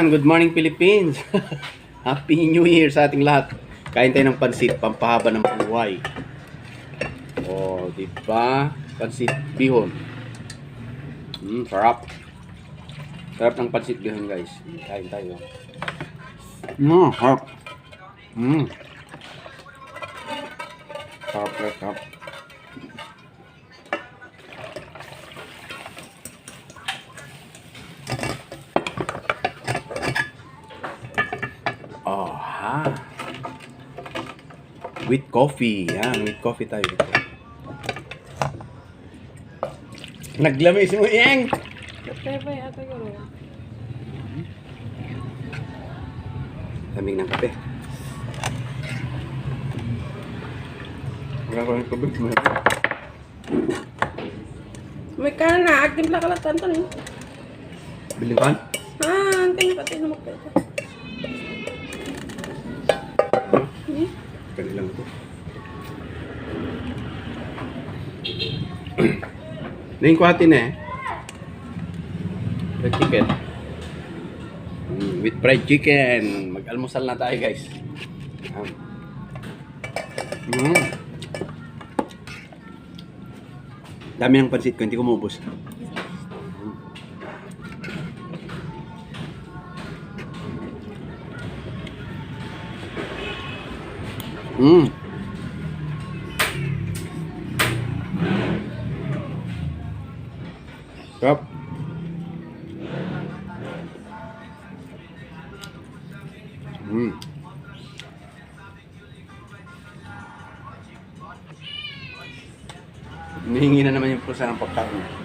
Yan, good morning Philippines. Happy New Year sa ating lahat. Kain tayo ng pansit, pampahaba ng buhay. Oh, di ba? Pansit bihon. Mm, sarap. Sarap ng pansit bihon, guys. Kain tayo. Mm, sarap. Mm. Sarap, sarap, sarap. Oh, ha. With coffee. Yan, with coffee tayo. Naglamis mo, Yang! Kaya ba yata yun? Lamig ng kape. Wala ko ng tubig. May ka na, agdim lang kalatan to ni. Biling kan? Ah, ang kanya pati na magkaya. Hindi. Kanilang ito. Nahin ko atin eh. Fried chicken. Mm, with fried chicken. Mag-almusal na tayo guys. Mm. Dami ng pansit ko, hindi ko maubos. Mm. Sarap. Mm. Hinihingi na naman yung pusa ng pagkain.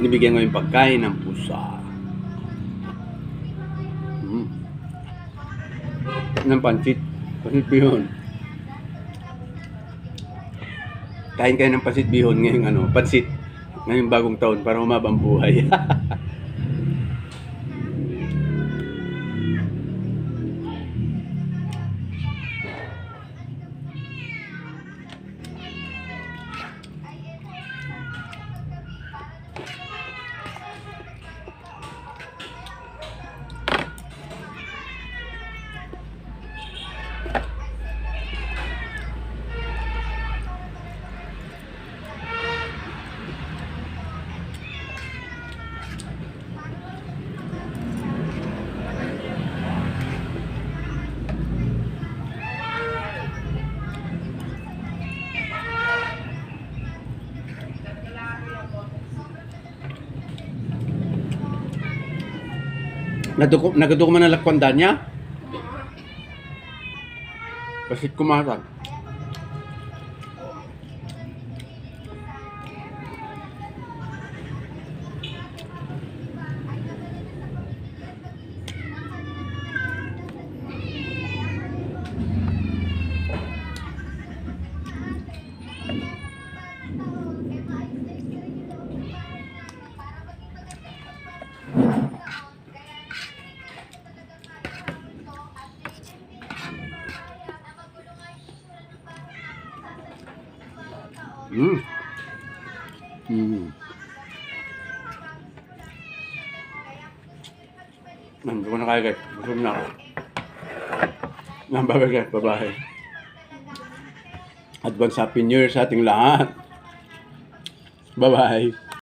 Binibigyan ko yung pagkain ng pusa. Mm. Ng pansit. Pansit bihon. Kain kayo ng pansit bihon ngayong ano, pansit. Ngayong bagong taon para humabang buhay. Naduko, nagaduko man ang lakwanda niya? Pasit kumatag. Mm. Mm. Hindi ko na kaya guys. Busog na ako. Nambaba guys. Bye-bye. Advance Happy New Year sa ating lahat. Bye-bye.